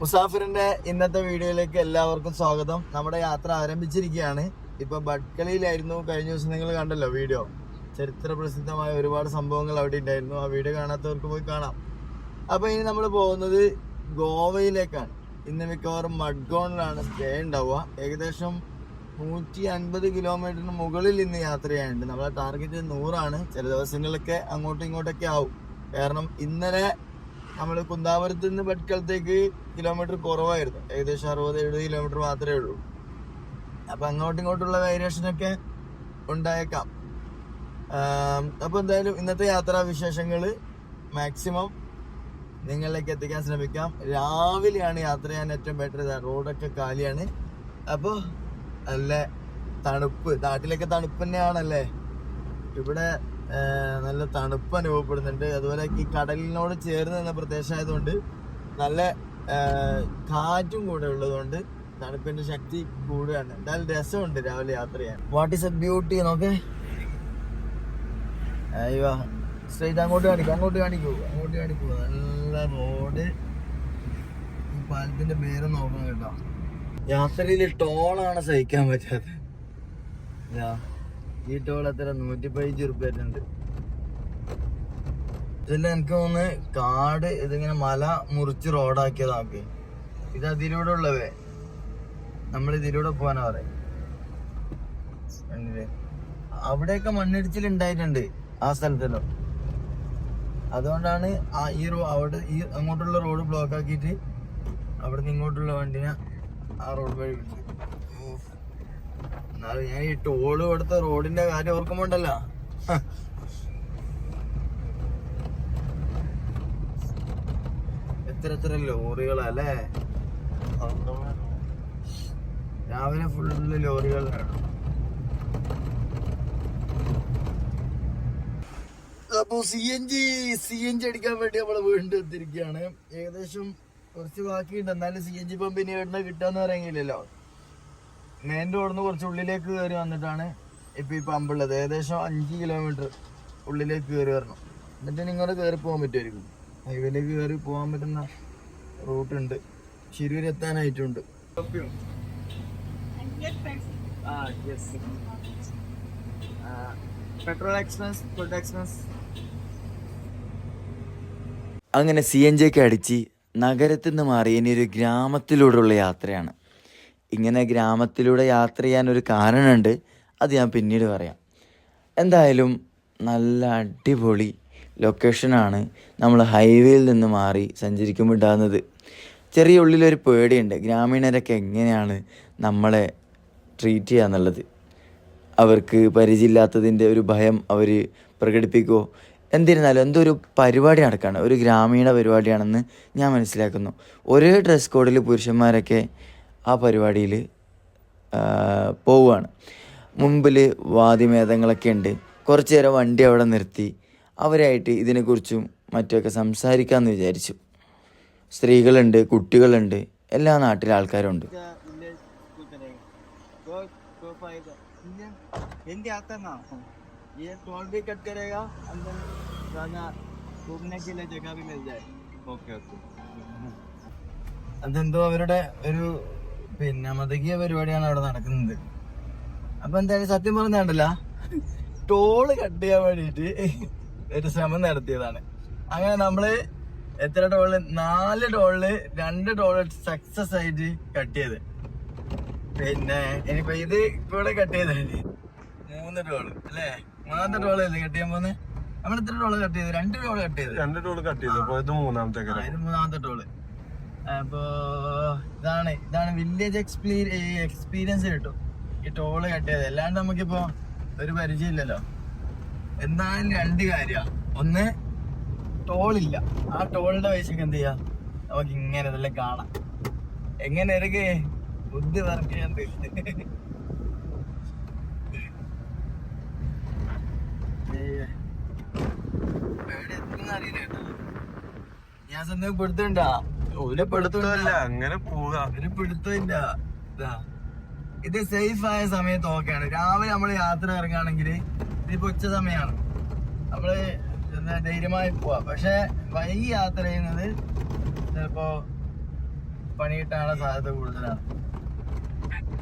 മുസാഫിറിന്റെ ഇന്നത്തെ വീഡിയോയിലേക്ക് എല്ലാവർക്കും സ്വാഗതം. നമ്മുടെ യാത്ര ആരംഭിച്ചിരിക്കുകയാണ്. ഇപ്പൊ ബഡ്കലയിലായിരുന്നു കഴിഞ്ഞ ദിവസം നിങ്ങൾ കണ്ടല്ലോ വീഡിയോ. ചരിത്ര പ്രസിദ്ധമായ ഒരുപാട് സംഭവങ്ങൾ അവിടെ ഉണ്ടായിരുന്നു. ആ വീഡിയോ കാണാത്തവർക്ക് പോയി കാണാം. അപ്പൊ ഇനി നമ്മൾ പോകുന്നത് ഗോവയിലേക്കാണ്. ഇന്ന് മിക്കവാറും മഡ്ഗോണിലാണ് സ്റ്റേ ഉണ്ടാവുക. ഏകദേശം നൂറ്റി അൻപത് കിലോമീറ്ററിന് മുകളിൽ ഇന്ന് യാത്ര ചെയ്യാനുണ്ട് നമ്മളെ ടാർഗറ്റ് നൂറാണ്. ചില ദിവസങ്ങളിലൊക്കെ അങ്ങോട്ടും ഇങ്ങോട്ടൊക്കെ ആവും. കാരണം ഇന്നലെ നമ്മൾ കുന്താപുരത്ത് നിന്ന് ബഡ്കലത്തേക്ക് കിലോമീറ്റർ കുറവായിരുന്നു. ഏകദേശം അറുപത് എഴുപത് കിലോമീറ്റർ മാത്രമേ ഉള്ളൂ. അപ്പം അങ്ങോട്ടും ഇങ്ങോട്ടുള്ള വേരിയേഷൻ ഒക്കെ ഉണ്ടായേക്കാം. അപ്പോൾ എന്തായാലും ഇന്നത്തെ യാത്രാ വിശേഷങ്ങൾ മാക്സിമം നിങ്ങളിലേക്ക് എത്തിക്കാൻ ശ്രമിക്കാം. രാവിലെയാണ് യാത്ര ചെയ്യാൻ ഏറ്റവും ബെറ്റർ റോഡൊക്കെ കാലിയാണ്. അപ്പോൾ നല്ല തണുപ്പ്. നാട്ടിലൊക്കെ തണുപ്പ് തന്നെയാണല്ലേ? ഇവിടെ നല്ല തണുപ്പ് അനുഭവപ്പെടുന്നുണ്ട്. അതുപോലെ ഈ കടലിനോട് ചേർന്ന് നിന്ന പ്രദേശമായതുകൊണ്ട് നല്ല കാറ്റും കൂടെ ഉള്ളതുകൊണ്ട് തണുപ്പിന്റെ ശക്തി കൂടുകയാണ്. എന്തായാലും രസമുണ്ട് രാവിലെ യാത്ര ചെയ്യാൻ. വാട്ട് ഈസ് എ ബ്യൂട്ടി നോക്കേ. അയ്യോ സ്ട്രെയിറ്റ് അങ്ങോട്ട് കാണിക്കും അങ്ങോട്ട് കാണിക്കൂ അങ്ങോട്ട് കാണിക്കൂ. നല്ല റോഡ് പാലത്തിന്റെ പേര് നോക്കണം കേട്ടോ. യാത്രയിൽ ടോളാണ് സഹിക്കാൻ പറ്റാത്തത് ഈ ടോൾ എത്ര? നൂറ്റി പതിനഞ്ച് റുപ്യ ഇതെല്ലാം എനിക്ക് തോന്നുന്നു കാട് ഇതിങ്ങനെ മല മുറിച്ച് റോഡാക്കിയതാക്കി. ഇത് അതിലൂടെ ഉള്ളവേ നമ്മൾ ഇതിലൂടെ പോകാനാ പറയും അവിടെയൊക്കെ മണ്ണിടിച്ചിൽ ഉണ്ടായിട്ടുണ്ട് ആ സ്ഥലത്തല്ലോ അതുകൊണ്ടാണ് ആ ഈ റോ അവിടെ ഈ അങ്ങോട്ടുള്ള റോഡ് ബ്ലോക്ക് ആക്കിയിട്ട് അവിടെ നിന്ന് ഇങ്ങോട്ടുള്ള വണ്ടിനെ എന്നാലും ഞാൻ ഈ ടോൾ കൊടുത്ത റോഡിന്റെ കാര്യം ഓർക്കുമ്പോണ്ടല്ലോ. എത്ര എത്ര ലോറികളല്ലേ? രാവിലെ ഫുള്ള് ലോറികളാണ് അപ്പൊ C N G C N G അടിക്കാൻ വേണ്ടി നമ്മൾ വീണ്ടും എത്തിയിരിക്കുകയാണ്. ഏകദേശം കുറച്ച് ബാക്കിയുണ്ട്. എന്നാലും സി എൻ ജി പമ്പ് ഇനി എവിടെ കിട്ടാന്ന് പറയുന്നില്ലല്ലോ മെയിൻ റോഡിൽ നിന്ന് കുറച്ച് ഉള്ളിലേക്ക് കയറി വന്നിട്ടാണ് ഇപ്പൊ ഈ പമ്പ് ഉള്ളത്. ഏകദേശം അഞ്ച് കിലോമീറ്റർ ഉള്ളിലേക്ക് കയറി വരണം. എന്നിട്ട് നിങ്ങളെ കയറി പോകാൻ പറ്റുമായിരിക്കും. ഹൈവേയിലേക്ക് കയറി പോകാൻ പറ്റുന്ന റൂട്ട് ഉണ്ട്. ശിരൂർ എത്താനായിട്ടുണ്ട്. പെട്രോൾ എക്സ്പെൻസ് ഫുഡ് എക്സ്പെൻസ് അങ്ങനെ സി എൻ ജിയൊക്കെ അടിച്ച് നഗരത്തിൽ നിന്ന് മാറി ഇനി ഒരു ഗ്രാമത്തിലൂടെയുള്ള യാത്രയാണ്. ഇങ്ങനെ ഗ്രാമത്തിലൂടെ യാത്ര ചെയ്യാൻ ഒരു കാരണമുണ്ട് അത് ഞാൻ പിന്നീട് പറയാം. എന്തായാലും നല്ല അടിപൊളി ലൊക്കേഷനാണ് നമ്മൾ ഹൈവേയിൽ നിന്ന് മാറി സഞ്ചരിക്കുമ്പോൾ ഉണ്ടാകുന്നത്. ചെറിയ ഉള്ളിലൊരു പേടിയുണ്ട്. ഗ്രാമീണരൊക്കെ എങ്ങനെയാണ് നമ്മളെ ട്രീറ്റ് ചെയ്യുക അവർക്ക് പരിചയമില്ലാത്തതിന്റെ ഒരു ഭയം അവർ പ്രകടിപ്പിക്കുമോ എന്തിരുന്നാലും എന്തോ ഒരു പരിപാടി നടക്കുകയാണ് ഒരു ഗ്രാമീണ പരിപാടിയാണെന്ന് ഞാൻ മനസ്സിലാക്കുന്നു ഒരേ ഡ്രസ് കോഡിൽ പുരുഷന്മാരൊക്കെ ആ പരിപാടിയിൽ പോവുകയാണ് മുമ്പിൽ വാദിമേധങ്ങളൊക്കെ ഉണ്ട് കുറച്ച് നേരം വണ്ടി അവിടെ നിർത്തി അവരായിട്ട് ഇതിനെക്കുറിച്ചും മറ്റുമൊക്കെ സംസാരിക്കാമെന്ന് വിചാരിച്ചു സ്ത്രീകളുണ്ട് കുട്ടികളുണ്ട് എല്ലാ നാട്ടിലെ ആൾക്കാരുണ്ട് എന്ത് ये टोल भी कट करेगा अंदर जाना घूमने के लिए जगह भी मिल जाए ഓക്കെ ഓക്കെ അതെന്തോ അവരുടെ ഒരു പിന്നെ മതകീയ പരിപാടിയാണ് അവിടെ നടക്കുന്നത് അപ്പൊ എന്തായാലും സത്യം പറഞ്ഞാണ്ടല്ല ടോള് കട്ട് ചെയ്യാൻ വേണ്ടിയിട്ട് ഒരു ശ്രമം നടത്തിയതാണ് അങ്ങനെ നമ്മള് എത്ര ടോള് നാല് ടോളില് രണ്ട് ടോള് സക്സസ് ആയിട്ട് കട്ട് ചെയ്ത് പിന്നെ ഇനിയിപ്പോ ഇത് ഇവിടെ കട്ട് ചെയ്തത് മൂന്ന് ടോള് അല്ലേ മൂന്നാമത്തെ ടോൾ അല്ലേ കട്ട് ചെയ്യാൻ പോകുന്നത് നമ്മൾ എത്ര ടോൾ കട്ട് ചെയ്ത്? രണ്ട് ടോൾ കട്ട് ചെയ്ത്. രണ്ട് ടോൾ കട്ട് ചെയ്ത്. അപ്പൊ ഇത് മൂന്നാമത്തെ ഇത് മൂന്നാമത്തെ ടോൾ അപ്പോ ഇതാണ് ഇതാണ് വില്ലേജ് എക്സ്പീ എക്സ്പീരിയൻസ് കിട്ടും. ഈ ടോൾ കട്ട് ചെയ്ത് അല്ലാണ്ട് നമുക്കിപ്പോ ഒരു പരിചയമില്ലല്ലോ. എന്നാലും രണ്ട് കാര്യ. ഒന്ന് ടോളില്ല ആ ടോളിന്റെ പൈസക്ക് എന്ത് ചെയ്യാം? നമുക്ക് ഇങ്ങനെ ഇതെല്ലാം കാണാം. എങ്ങനെ ഇറങ്ങി ബുദ്ധി വർക്ക് ഞാൻ സ്വന്തം പെടുത്തണ്ടാ. ഓലെ പെടുത്തല്ല. അങ്ങനെ പോവുക അവർ പിടുത്തമില്ല ഇതാ ഇത് സേഫ് ആയ സമയത്ത് ഓക്കെയാണ് രാവിലെ നമ്മൾ യാത്ര ഇറങ്ങുകയാണെങ്കിൽ ഇതിപ്പോ ഉച്ച സമയമാണ് നമ്മൾ എന്താ ധൈര്യമായി പോവാ. പക്ഷെ വൈകി യാത്ര ചെയ്യുന്നത് ചിലപ്പോ പണി കിട്ടാനുള്ള സാധ്യത കൂടുതലാണ്.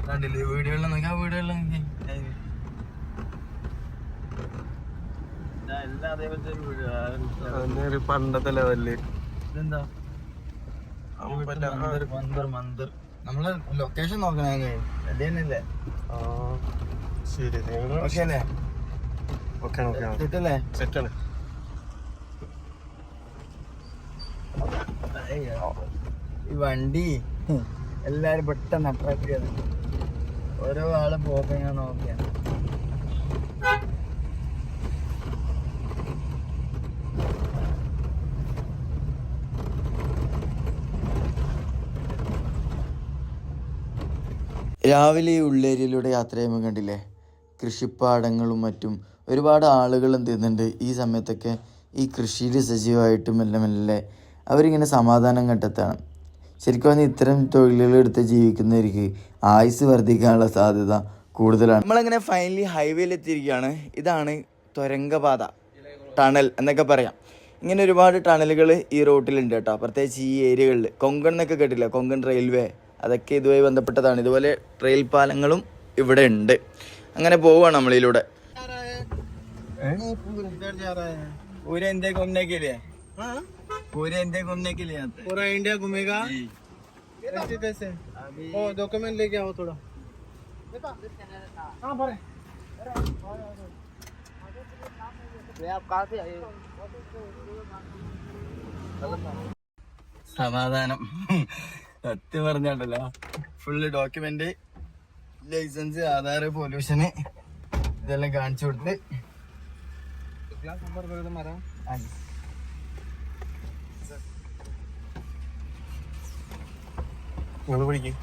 കണ്ടില്ലേ? വീടുകളിൽ നിൽക്കാം വീടുകളിൽ നിൽക്കി എല്ലാം അതേപോലത്തെ ഒരു വീട്. പണ്ടത്തെ ലെവലിൽ ഇതെന്താ. മന്ദിർ മന്ദിർ. നമ്മൾ ലൊക്കേഷൻ നോക്കണേ അല്ലേ ആ. ശരി ഞങ്ങൾ ഓക്കെ അല്ലേ? ഓക്കെ ഓക്കെ കിട്ടല്ലേ സെറ്റാണ് ഈ വണ്ടി എല്ലാരും പെട്ടെന്ന് അട്രാക്ട് ചെയ്ത് ഓരോ ആൾ പോക്കാൻ ഞാൻ നോക്കിയ. രാവിലെ ഈ ഉള്ളേരിയയിലൂടെ യാത്ര ചെയ്യുമ്പോൾ കണ്ടില്ലേ? കൃഷിപ്പാടങ്ങളും മറ്റും. ഒരുപാട് ആളുകൾ എന്ത് ചെയ്യുന്നുണ്ട്? ഈ സമയത്തൊക്കെ ഈ കൃഷിയിൽ സജീവമായിട്ട് മെല്ലെ മെല്ലെ അവരിങ്ങനെ സമാധാനം കണ്ടെത്താണ്. ശരിക്കും പറഞ്ഞാൽ ഇത്തരം തൊഴിലുകൾ എടുത്ത് ജീവിക്കുന്നവർക്ക് ആയുസ് വർദ്ധിക്കാനുള്ള സാധ്യത കൂടുതലാണ്. നമ്മളങ്ങനെ ഫൈനലി ഹൈവേയിൽ എത്തിയിരിക്കുകയാണ്. ഇതാണ് തുരങ്കപാത. ടണൽ എന്നൊക്കെ പറയാം. ഇങ്ങനെ ഒരുപാട് ടണലുകൾ ഈ റോട്ടിലുണ്ട് കേട്ടോ. പ്രത്യേകിച്ച് ഈ ഏരിയകളിൽ കൊങ്കൺ എന്നൊക്കെ കേട്ടില്ല? കൊങ്കൺ റെയിൽവേ അതൊക്കെ ഇതുമായി ബന്ധപ്പെട്ടതാണ് ഇതുപോലെ റെയിൽ പാലങ്ങളും ഇവിടെ ഉണ്ട് അങ്ങനെ പോവുകയാണ് നമ്മളിലൂടെ पूरे इंडिया घूमने के लिए पूरे इंडिया घूमने के लिए आते पूरा इंडिया घूमेगा हैं। कैसे कैसे अभी ओ डॉक्यूमेंट लेके आओ थोड़ा हाँ भरे സമാധാനം സത്യം പറഞ്ഞാണ്ടല്ലോ. ഫുള്ള് ഡോക്യുമെന്റ് ലൈസൻസ് ആധാർ പൊല്യൂഷന് ഇതെല്ലാം കാണിച്ചു കൊടുത്ത്. പിടിക്കും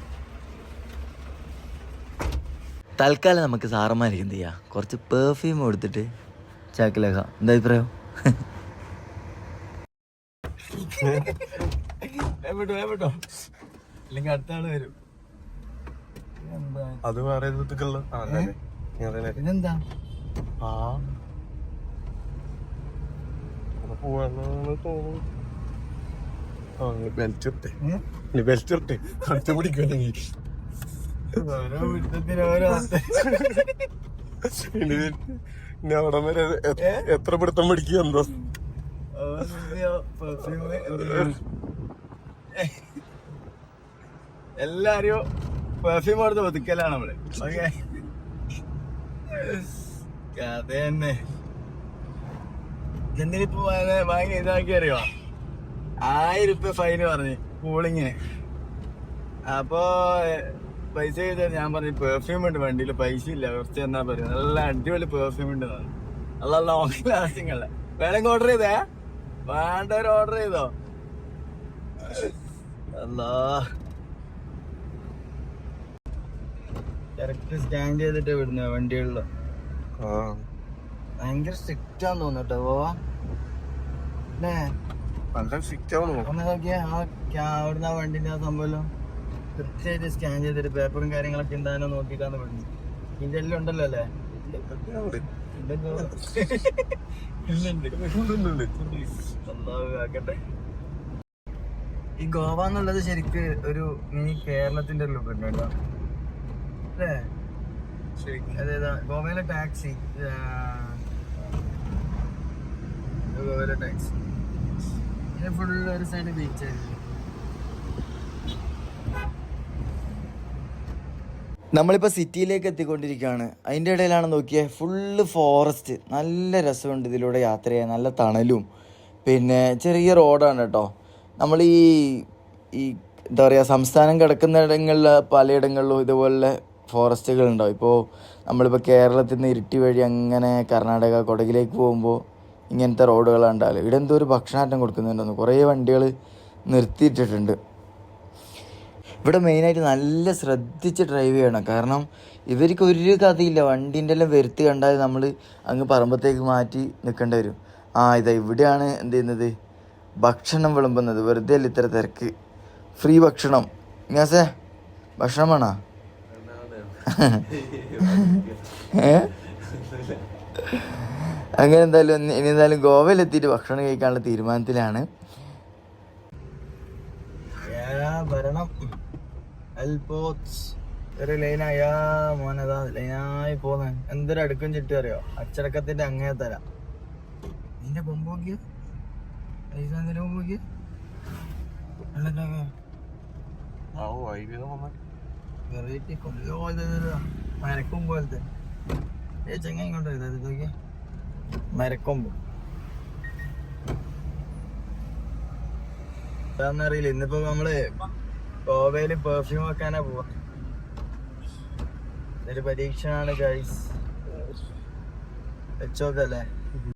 തൽക്കാലം നമുക്ക് സാറന്മാർക്ക് എന്ത് ചെയ്യാം? കുറച്ച് പെർഫ്യൂം കൊടുത്തിട്ട് ചാക്കിലേക്കാം. എന്താ അഭിപ്രായം? എവിടോ എവിടോ? അല്ലെങ്കിൽ അടുത്ത ആൾ വരും. അത് വേറെ ഇതൊക്കെയുള്ള ആ. തോന്നുന്നു. ബെൽറ്റ് ബെൽറ്റ് അടുത്ത് ഓരോ ഓരോ. ഇനി അവിടെ വരെ എത്ര പിടുത്തം പിടിക്കുക എന്തോ. എല്ലാരും പെർഫ്യൂം കൊടുത്ത് ഒതുക്കലാണ് നമ്മൾ. ഓക്കെ കഥ തന്നെ ഇപ്പൊ വാങ്ങി ഇതാക്കി അറിയോ? ആയിരം ഉപ്പ ഫൈന് പറഞ്ഞു കൂളിങ്ങിന്. അപ്പോ പൈസ ചെയ്താൽ ഞാൻ പറഞ്ഞു പെർഫ്യൂം ഉണ്ട് വണ്ടിയിൽ പൈസ ഇല്ല കുറച്ച് എന്നാ പറയുന്നത് നല്ല അടിപൊളി പെർഫ്യൂം ഉണ്ട്. നല്ല ലോങ് ലാസ്റ്റിംഗ് അല്ല. വേണമെങ്കിൽ ഓർഡർ ചെയ്തേ? വേണ്ടവർ ഓർഡർ ചെയ്തോ? അല്ലാ. കറക്റ്റ് സ്കാൻ ചെയ്തിട്ട് വിടുന്ന വണ്ടികളിൽ. ഭയങ്കര സ്ട്രിക്റ്റ് ആന്ന് പോവാ അല്ലേ നല്ല ഫിറ്റ് ആവണോ ഒന്ന് നോക്കിയാ ആ അവിടുന്ന് ആ വണ്ടിന്റെ ആ സംഭവം കൃത്യമായിട്ട് സ്കാൻ ചെയ്തിട്ട് പേപ്പറും കാര്യങ്ങളൊക്കെ ഉണ്ടാകാനോ നോക്കിയിട്ടാണ് വിടുന്നത് ഇതിന്റെ എല്ലാം ഉണ്ടല്ലോ അല്ലേ. ഈ ഗോവ എന്നുള്ളത് ശരിക്ക് ഒരു മിനി കേരളത്തിന്റെ ലുക്ക് ഉണ്ട് കേട്ടോ. അല്ലേ? അതേതാ ഗോവയിലെ ടാക്സി. ഗോവയിലെ ടാക്സി. ഫുള്ള് ഒരു സൈഡ് ബീച്ചായിരുന്നു നമ്മളിപ്പോൾ സിറ്റിയിലേക്ക് എത്തിക്കൊണ്ടിരിക്കുകയാണ്. അതിന്റെ ഇടയിലാണ് നോക്കിയത് ഫുള്ള് ഫോറസ്റ്റ് നല്ല രസമുണ്ട് ഇതിലൂടെ യാത്ര ചെയ്യാൻ. നല്ല തണലും. പിന്നെ ചെറിയ റോഡാണ് കേട്ടോ. നമ്മൾ ഈ ഈ എന്താ പറയുക സംസ്ഥാനം കിടക്കുന്ന ഇടങ്ങളിൽ പലയിടങ്ങളിലും ഇതുപോലെ ഫോറസ്റ്റുകൾ ഉണ്ടാവും ഇപ്പോൾ നമ്മളിപ്പോൾ കേരളത്തിൽ നിന്ന് ഇരുട്ടി വഴി അങ്ങനെ കർണാടക കൊടകിലേക്ക് പോകുമ്പോൾ ഇങ്ങനത്തെ റോഡുകളാണ് ഉണ്ടാവില്ല ഇവിടെ എന്തോ ഒരു ഭക്ഷണാറ്റം കൊടുക്കുന്നുണ്ടെന്ന് കുറേ വണ്ടികൾ നിർത്തിയിട്ടിട്ടുണ്ട്. ഇവിടെ മെയിനായിട്ട് നല്ല ശ്രദ്ധിച്ച് ഡ്രൈവ് ചെയ്യണം. കാരണം ഇവർക്ക് ഒരു കഥയില്ല. വണ്ടീന്റെ എല്ലാം വരുത്തി കണ്ടാൽ നമ്മൾ അങ്ങ് പറമ്പത്തേക്ക് മാറ്റി നിൽക്കേണ്ടി വരും. ആ ഇതാ ഇവിടെയാണ് എന്ത് ചെയ്യുന്നത്? ഭക്ഷണം വിളമ്പുന്നത്. വെറുതെ അല്ല ഇത്ര തിരക്ക്. ഫ്രീ ഭക്ഷണം. ഇങ്ങാസേ ഭക്ഷണം വേണോ? അങ്ങനെ എന്തായാലും ഇനി എന്തായാലും ഗോവയിലെത്തിയിട്ട് ഭക്ഷണം കഴിക്കാനുള്ള തീരുമാനത്തിലാണ്. ഭരണം. ഒരു ലൈനായ മോനതാ. ലൈനായി പോന്നെ. എന്തൊരു അടുക്കും ചുറ്റും അറിയോ? അച്ചടക്കത്തിന്റെ അങ്ങേ തരാം നിന്റെ കൊമ്പ് നോക്കിയ കൊമ്പ് നോക്കിയ വെറൈറ്റി കൊമ്പോ മരക്കൊമ്പ് പോലത്തെ. ഏ ചെങ്ങ ഇങ്ങോട്ട് ഇത് നോക്കി മരക്കൊമ്പ്. എന്താന്നറിയില്ല ഇന്നിപ്പോ നമ്മൾ ഗോവയിൽ പെർഫ്യൂം വെക്കാനാ പോവാ. ഇതൊരു പരീക്ഷണാണ് ഗൈസ് വെച്ചോക്കല്ലേ